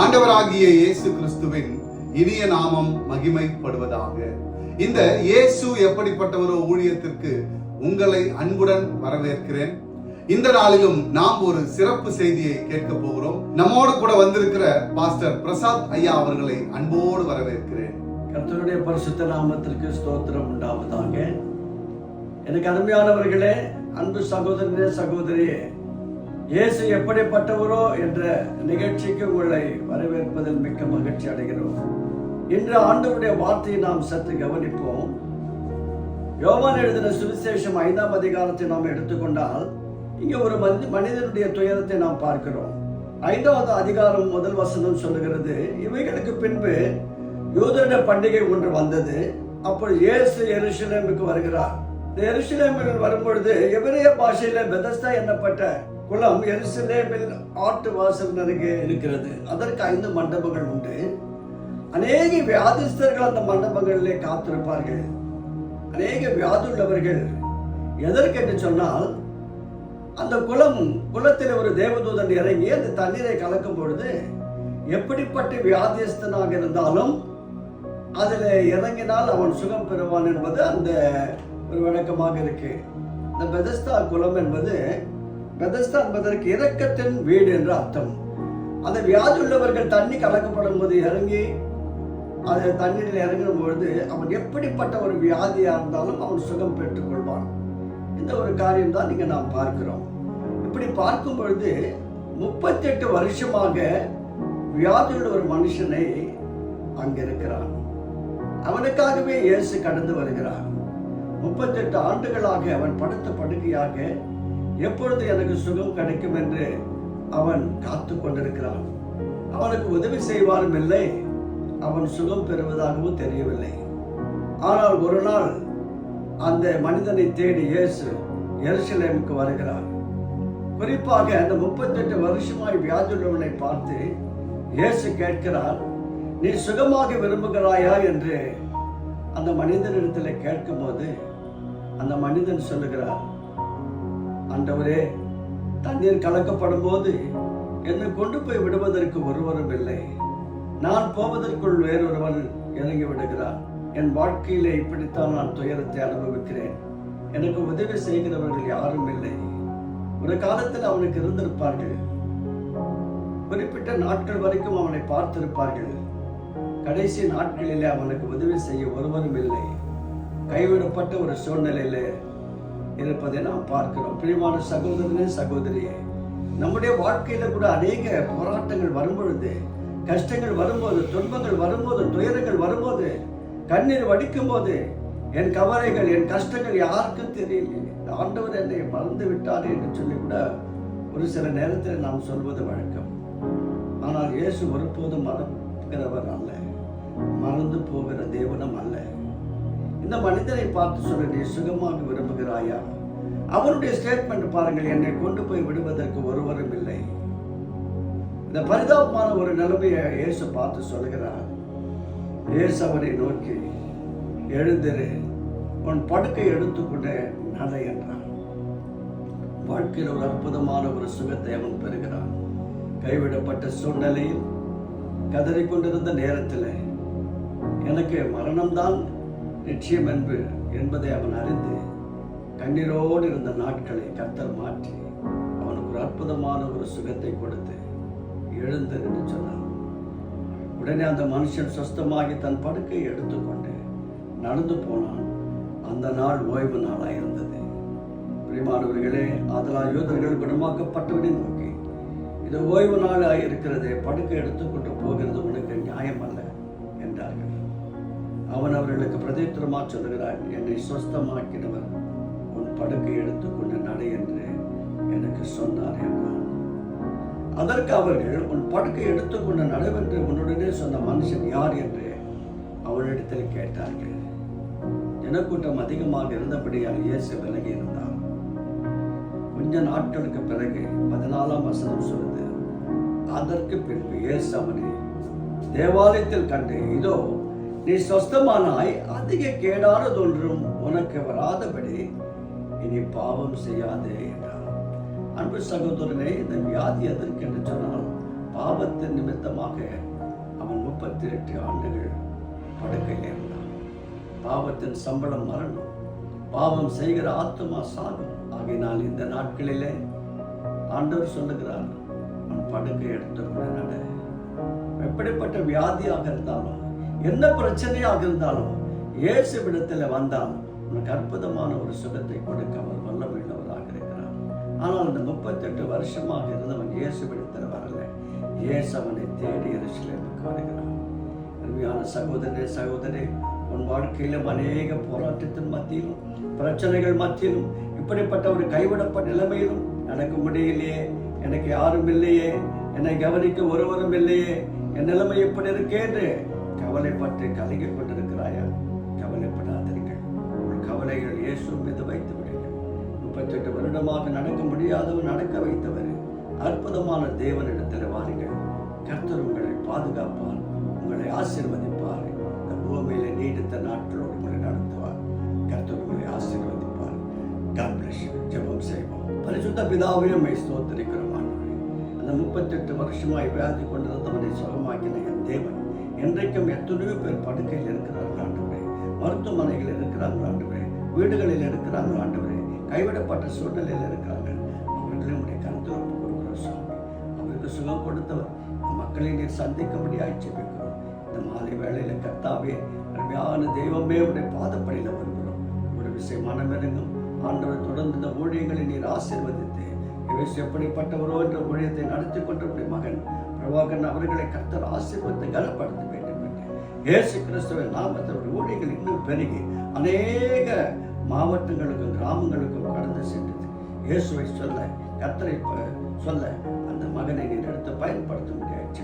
ஆண்டவராகிய இயேசு கிறிஸ்துவின் இனிய நாமம் மகிமைப்படுவதாக. இந்த இயேசு எப்படிப்பட்டவரோ ஊழியத்திற்கு உங்களை அன்புடன் வரவேற்கிறேன். இந்த நாளிலும் நாம் ஒரு சிறப்பு செய்தியை கேட்க போகிறோம். நம்மோடு கூட வந்திருக்கிற பாஸ்டர் பிரசாத் ஐயா அவர்களை அன்போடு வரவேற்கிறேன். கர்த்தருடைய பரிசுத்த நாமத்திற்கு ஸ்தோத்திரம் உண்டாவதாக. எனக்கு அருமையானவர்களே அன்பு சகோதரனே சகோதரியே இயேசு எப்படிப்பட்டவரோ என்ற நிகழ்ச்சிக்கு உங்களை வரவேற்பதில் மிக்க மகிழ்ச்சி அடைகிறோம். இன்று ஆண்டவருடைய வார்த்தையை நாம் சற்று கவனிப்போம். யோவான் எழுதின சுவிசேஷம் ஐந்தாம் அதிகாரத்தை நாம் எடுத்துக்கொண்டால் இங்கே ஒரு மனிதனுடைய துயரத்தை நாம் பார்க்கிறோம். ஐந்தாவது அதிகாரம் முதல் வசனம் சொல்லுகிறது இவைகளுக்கு பின்பு யூதருடைய பண்டிகை ஒன்று வந்தது. அப்பொழுது இயேசு எருசலேமுக்கு வருகிறார். இந்த எருசலேமில் வரும்பொழுது எபிரேய பாஷையில பெதஸ்தா என்னப்பட்ட குளம் எருசலேமில் ஆட்டு வாசல் அருகே இருக்கிறது. அதற்கு ஐந்து மண்டபங்கள் உண்டு. அநேக வியாதிஸ்தர்கள் அந்த மண்டபங்களிலே காத்திருப்பார்கள். அநேக வியாதி உள்ளவர்கள் எதற்கென்று சொன்னால் அந்த குளம் குளத்தில் ஒரு தேவதூதன் இறங்கி அந்த தண்ணீரை கலக்கும் பொழுது எப்படிப்பட்ட வியாதியஸ்தனாக இருந்தாலும் அதில் இறங்கினால் அவன் சுகம் பெறுவான் என்பது அந்த ஒரு வழக்கமாக இருக்கு. இந்த பெதஸ்தா குளம் என்பது பெதஸ்தா என்பதற்கு இரக்கத்தின் வீடு என்று அர்த்தம். அந்த வியாதி உள்ளவர்கள் தண்ணி கலக்கப்படும் போது இறங்கி அது தண்ணீரில் இறங்கும் பொழுது அவன் எப்படிப்பட்ட ஒரு வியாதியாக இருந்தாலும் அவன் சுகம் பெற்றுக்கொள்வான் இந்த ஒரு காரியம் தான் நீங்கள் நாம் பார்க்கிறோம். இப்படி பார்க்கும் பொழுது முப்பத்தெட்டு வருஷமாக வியாதியுள்ள ஒரு மனுஷனை அங்கே இருக்கிறான். அவனுக்காகவே இயேசு கடந்து வருகிறான். முப்பத்தெட்டு ஆண்டுகளாக அவன் படுத்த படுக்கையாக எப்பொழுது எனக்கு சுகம் கிடைக்கும் என்று அவன் காத்து கொண்டிருக்கிறான்? அவனுக்கு உதவி செய்வாரும் இல்லை. அவன் சுகம் பெறுவதாகவும் தெரியவில்லை. ஆனால் ஒரு நாள் அந்த மனிதனை தேடி இயேசு எருசலேமுக்கு வருகிறார். குறிப்பாக அந்த முப்பத்தெட்டு வருஷமாய் வியாதியுள்ளவனை பார்த்து இயேசு கேட்கிறார் நீ சுகமாக விரும்புகிறாயா? என்று அந்த மனிதனிடத்தில் கேட்கும்போது அந்த மனிதன் சொல்லுகிறார் ஆண்டவரே தண்ணீர் கலக்கப்படும் போது என்னை கொண்டு போய் விடுவதற்கு ஒருவரும் இல்லை. நான் போவதற்குள் வேறொருவன் இறங்கி விடுகிறான். என் வாழ்க்கையிலே இப்படித்தான் நான் துயரத்தை அனுபவிக்கிறேன். எனக்கு உதவி செய்கிறவர்கள் யாரும் இல்லை. ஒரு காலத்தில் அவனுக்கு இருந்திருப்பார்கள். குறிப்பிட்ட நாட்கள் வரைக்கும் அவனை பார்த்திருப்பார்கள். கடைசி நாட்களிலே அவனுக்கு உதவி செய்ய ஒருவரும் இல்லை. கைவிடப்பட்ட ஒரு சூழ்நிலையிலே இருப்பதை நாம் பார்க்கிறோம். பிரியமான சகோதரனே சகோதரியே நம்முடைய வாழ்க்கையில கூட அநேக போராட்டங்கள் வரும்பொழுது கஷ்டங்கள் வரும்போது துன்பங்கள் வரும்போது துயரங்கள் வரும்போது கண்ணீர் வடிக்கும் போது என் கவலைகள் என் கஷ்டங்கள் யாருக்கும் தெரியல ஆண்டவர் என்னை மறந்து விட்டார் என்று சொல்லி கூட ஒரு சில நேரத்தில் நாம் சொல்வது வழக்கம். ஆனால் இயேசு ஒருபோதும் மறக்கிறவர் அல்ல. மறந்து போகிற தேவனம் அல்ல. இந்த மனிதனை பார்த்து சொல்ல நீ சுகமாக விரும்புகிறாயா? அவருடைய ஸ்டேட்மெண்ட் பாருங்கள் என்னை கொண்டு போய் விடுவதற்கு ஒருவரும் இல்லை. இந்த பரிதாபமான ஒரு நிலைமையை இயேசு பார்த்து சொல்கிறார் இயேசு அவரை நோக்கி எழுந்திரு உன் படுக்கை எடுத்துக்கொண்டு நட என்றான் வாழ்க்கையில் ஒரு அற்புதமான ஒரு சுகத்தை அவன் பெறுகிறான். கைவிடப்பட்ட சூழ்நிலையில் கதறிக்கொண்டிருந்த நேரத்தில் எனக்கு மரணம்தான் நிச்சயம் அன்பு என்பதை அவன் அறிந்து கண்ணீரோடு இருந்த நாட்களை கர்த்தர் மாற்றி அவனுக்கு ஒரு அற்புதமான ஒரு சுகத்தை கொடுத்து எழுந்து என்று சொன்னான் உடனே அந்த மனுஷன் சொஸ்தமாகி தன் படுக்கையை எடுத்துக்கொண்டு நடந்து போனான். அந்த நாள் ஓய்வு நாளாக இருந்தது. பிரிமானவர்களே அதனால் யூதர்கள் குணமாக்கப்பட்டவனை நோக்கி இது ஓய்வு நாளாக இருக்கிறது படுக்கை எடுத்துக்கொண்டு போகிறது அவர்களுக்கு சொல்லுகிறார் என்னை சொஸ்தமாக்கினவர் உன் படுக்கை எடுத்துக்கொண்டு நடை என்று எனக்கு சொன்னார் என்றார். அதற்கு அவர்கள் உன் படுக்கை எடுத்துக்கொண்டு நடுவென்று உன்னுடனே சொன்ன மனுஷன் யார்? என்று அவனிடத்தில் கேட்டார்கள். ஜனக்கூட்டம் அதிகமாக இருந்தபடியால் இயேசு விலகி இருந்தார். கொஞ்ச நாட்களுக்கு பிறகு பதினாலாம் வசனம் சொல்லுது. அதற்கு பின்பு இயேசு அவனை தேவாலயத்தில் கண்டு இதோ நீ சொஸ்தமானாய் அதிக கேடானதொன்றும் உனக்கு வராதபடி இனி பாவம் செய்யாதே என்றார். அன்பு சகோதரனே இந்த வியாதி எதற்கு என்று சொன்னால் பாவத்தின் நிமித்தமாக அவன் முப்பத்தி எட்டு ஆண்டுகள் படுக்கையில் இருந்தான். பாவத்தின் சம்பளம் மரணம் பாவம் செய்கிற ஆத்மா சாகும். ஆகினால் இந்த நாட்களிலே ஆண்டவர் சொல்லுகிறார் அவன் படுக்கை எடுத்துக்கொண்டு நட. எப்படிப்பட்ட வியாதியாக இருந்தாலும் என்ன பிரச்சனையாக இருந்தாலும் இயேசு விடத்தில் வந்தால் உனக்கு அற்புதமான ஒரு சுகத்தை கொடுக்க அவர் வல்லமையுள்ளவராக இருக்கிறார். ஆனால் அந்த முப்பத்தெட்டு வருஷமாக இருந்தவன் இயேசு விடத்தில் வரல. இயேசு அவனை தேடி எரிசிலேமுக்கு வருகிறான். அருமையான சகோதரனே சகோதரி உன் வாழ்க்கையிலும் அநேக போராட்டத்தின் மத்தியிலும் பிரச்சனைகள் மத்தியிலும் இப்படிப்பட்ட ஒரு கைவிடப்பட்ட நிலைமையிலும் எனக்கு முடியலையே. எனக்கு யாரும் இல்லையே. என்னை கவனிக்க ஒருவரும் இல்லையே. என் நிலைமை எப்படி இருக்கேன்னு கவலைப்பட்டு கலங்கிக் கொண்டிருக்கிறாயா? கவலைப்படாதீர்கள் உங்கள் கவலைகள் இயேசு மீது வைத்து விடுங்கள். முப்பத்தெட்டு வருடமாக நடக்க முடியாதவர் நடக்க வைத்தவர். அற்புதமான தேவனிடத்தில் வாருங்கள். கர்த்தர் உங்களை பாதுகாப்பார். உங்களை ஆசீர்வதிப்பார். இந்த பூமியில நீடித்த நாட்களோடு உங்களை நடத்துவார். கர்த்தர் உங்களை ஆசீர்வதிப்பார். God ஜெபம் செய்வோம். பரிசுத்த பிதாவே உம்மை அந்த முப்பத்தெட்டு வருஷமாய் வியாதி கொண்டிருந்தவனை சுகமாக்கின என் தேவன். இன்றைக்கும் எத்தனையோ பேர் படுக்கையில் இருக்கிறார்கள் ஆண்டவரே. மருத்துவமனைகளில் இருக்கிறார்கள் ஆண்டவரே. வீடுகளில் இருக்கிறார்கள் ஆண்டவரே. கைவிடப்பட்ட சூழ்நிலையில் இருக்கிறார்கள். அவர்களே உடைய கருத்தில் ஒப்புக் கொடுக்கிறோம் சுவாமி. அவருக்கு சுகம் கொடுத்தவர். மக்களை நீர் சந்திக்கும்படியாய் ஜெபிக்கிறோம். இந்த மாலை வேளையில் கத்தாவே அருமையான தெய்வமே உடைய பாதப்படியில் வருகிறோம். ஒரு விஷயம் மனமிறங்கும் ஆண்டவர் தொடர்ந்து இந்த ஊழியங்களை நீர் ஆசீர்வதித்து எப்படிப்பட்டவரோ என்ற ஊழியத்தை நடத்தி கொண்டிருக்கிற மகன் பிரபாகரன் அவர்களை கர்த்தர் ஆசீர்வத்தை கனப்படுத்த வேண்டும் என்று இயேசு கிறிஸ்துவின் நாமத்தினுடைய ஊழியர்கள் இன்னும் பெருகி அநேக மாவட்டங்களுக்கும் கிராமங்களுக்கும் கடந்து சென்றது. இயேசுவை சொல்ல கத்தரை சொல்ல அந்த மகனை நீ எடுத்து பயன்படுத்த முடியாது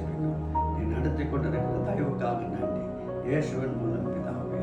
நீ நடத்தி கொண்டிருக்கிற தயவுக்காக நன்றி. இயேசுவின் மூலம் பிதாவே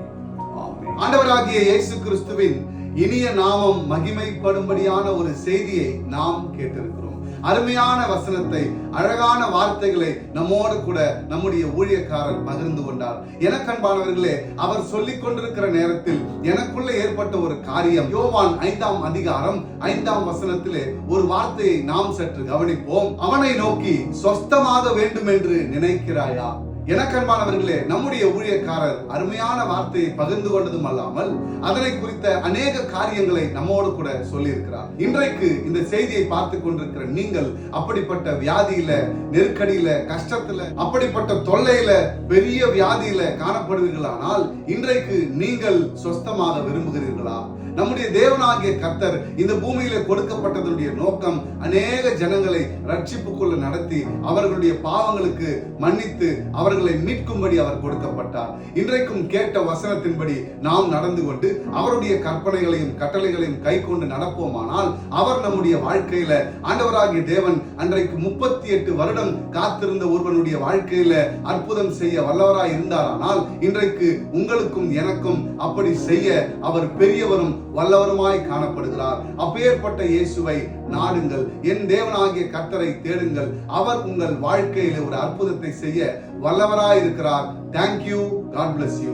ஆமென். ஆண்டவராகிய இயேசு கிறிஸ்துவின் இனிய நாமம் மகிமைப்படும்படியான ஒரு செய்தியை நாம் கேட்டிருக்கிறோம். அருமையான வசனத்தை அழகான வார்த்தைகளை நம்மோடு கூட நம்முடைய ஊழியக்காரர் பகிர்ந்து கொண்டார். எனக்கன்பானவர்களே அவர் சொல்லிக் கொண்டிருக்கிற நேரத்தில் எனக்குள்ள ஏற்பட்ட ஒரு காரியம். யோவான் ஐந்தாம் அதிகாரம் ஐந்தாம் வசனத்திலே ஒரு வார்த்தையை நாம் சற்று கவனிப்போம். அவனை நோக்கி சொஸ்தமாக வேண்டும் என்று நினைக்கிறாயா? எனக்கன்பானவர்களே நம்முடைய ஊழியக்காரர் அருமையான வார்த்தையை பகிர்ந்து கொண்டதும் அல்லாமல் அதனை குறித்த அநேக காரியங்களை நம்மோடு கூட சொல்லியிருக்கிறார். இன்றைக்கு இந்த செய்தியை பார்த்து கொண்டிருக்கிற நீங்கள் அப்படிப்பட்ட வியாதியில நெருக்கடியில கஷ்டத்துல அப்படிப்பட்ட தொல்லையில பெரிய வியாதியில காணப்படுவீர்களானால் இன்றைக்கு நீங்கள் சொஸ்தமாக விரும்புகிறீர்களா? நம்முடைய தேவனாகிய கர்த்தர் இந்த பூமியில கொடுக்கப்பட்டதனுடைய நோக்கம் அநேக ஜனங்களை ரட்சிப்புக்குள்ள நடத்தி அவர்களுடைய பாவங்களுக்கு மன்னித்து அவர் அவர்களை மீட்கும்படி அவர் கொடுக்கப்பட்டார். இன்றைக்கும் கேட்ட வசனத்தின்படி நாம் நடந்து கொண்டு அவருடைய கற்பனைகளையும் கட்டளைகளையும் கை கொண்டு நடப்போமானால் அவர் நம்முடைய வாழ்க்கையில ஆண்டவராகிய தேவன் அன்றைக்கு முப்பத்தி எட்டு வருடம் காத்திருந்த ஒருவனுடைய வாழ்க்கையில அற்புதம் செய்ய வல்லவராய் இருந்தாரானால் இன்றைக்கு உங்களுக்கும் எனக்கும் அப்படி செய்ய அவர் பெரியவரும் வல்லவருமாய் காணப்படுகிறார். அப்பேற்பட்ட இயேசுவை நாடுங்கள். என் தேவனாகிய கர்த்தரை தேடுங்கள். அவர் உங்கள் வாழ்க்கையில ஒரு அற்புதத்தை செய்ய வல்லவராய் இருக்கிறார் தேங்க்யூ காட் பிளஸ் யூ